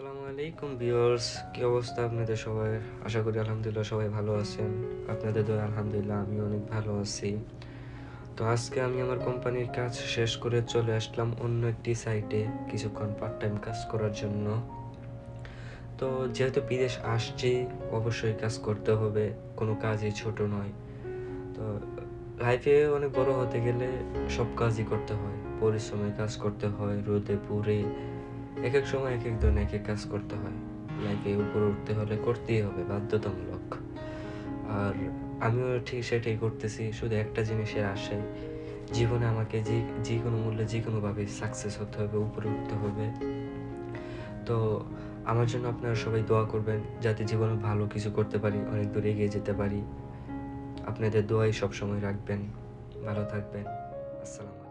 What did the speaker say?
আসসালামু আলাইকুম ভিউয়ার্স, কি অবস্থা আপনাদের সবাই? আশা করি আলহামদুলিল্লাহ সবাই ভালো আছেন। আপনাদের দয়া আলহামদুলিল্লাহ আমি অনেক ভালো আছি। তো আজকে আমি আমার কোম্পানির কাজ শেষ করে চলে আসলাম অন্য একটি সাইটে কিছুক্ষণ পার্ট টাইম কাজ করার জন্য। তো যেহেতু বিদেশ আসছি, অবশ্যই কাজ করতে হবে, কোনো কাজই ছোট নয়। তো লাইফে অনেক বড় হতে গেলে সব কাজই করতে হয়। পরিশ্রমে কাজ করতে হয়, রোদে পুড়ে এক এক সময় এক একজন এক এক কাজ করতে হয়। লাইফে উপরে উঠতে হলে করতেই হবে, বাধ্যতামূলক। আর আমিও ঠিক সেটাই করতেছি, শুধু একটা জিনিসের আশায় জীবনে আমাকে যে যে কোনো মূল্যে যে কোনোভাবে সাকসেস হতে হবে, উপরে উঠতে হবে। তো আমার জন্য আপনারা সবাই দোয়া করবেন, যাতে জীবনে ভালো কিছু করতে পারি, অনেক দূর এগিয়ে যেতে পারি। আপনাদের দোয়াই সবসময় রাখবেন। ভালো থাকবেন। আসসালাম